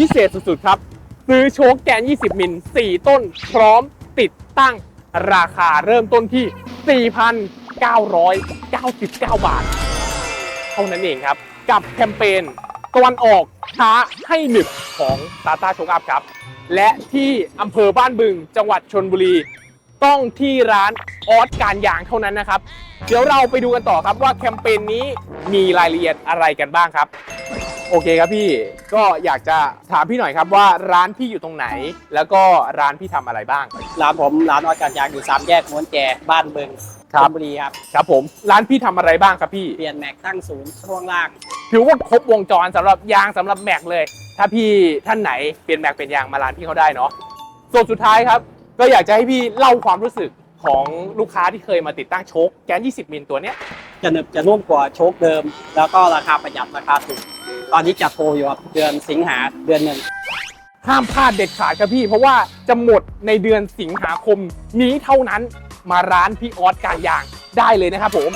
พิเศษสุดๆครับ ซื้อโชคแกน 20 มิล 4 ต้น พร้อมติดตั้งราคาเริ่มต้นที่ 4,999 บาท เท่านั้นเองครับ กับแคมเปญตะวันออกช้าให้หนึบของตาตาโชคอัพครับ และที่อำเภอบ้านบึงจังหวัดชนบุรี ต้องที่ร้านออสการยางเท่านั้นนะครับ เดี๋ยวเราไปดูกันต่อครับว่าแคมเปญนี้มีรายละเอียดอะไรกันบ้างครับ โอเคครับพี่ก็อยากจะถามพี่หน่อยครับว่าร้านพี่อยู่ตรงไหน แล้วก็ร้านพี่ทำอะไรบ้าง ร้านผมร้านออดการยางอยู่สามแยกม้วนแจบ้านเบิงครับ ชลบุรีครับ ครับผม ร้านพี่ทำอะไรบ้างครับพี่ เปลี่ยนแม็กตั้งศูนย์ช่วงล่าง ถือว่าครบวงจรสำหรับยางสำหรับแม็กเลย ถ้าพี่ท่านไหนเปลี่ยนแม็กเป็นยางมาร้านพี่เขาได้เนาะส่วนสุดท้ายครับ ก็อยากจะให้พี่เล่าความรู้สึกของลูกค้าที่เคยมาติดตั้งโชคแกน 20 มิลตัวเนี้ยจะหนึบจะนุ่มกว่าโชคเดิม แล้วก็ราคาประหยัดราคาถูก ตอนนี้จัดโปรอยู่ครับเดือนสิงหาเดือนหนึ่งห้ามพลาดเด็ดขาดครับพี่ เพราะว่าจะหมดในเดือนสิงหาคมนี้เท่านั้นมาร้านพี่ออสการยางได้เลยนะครับผม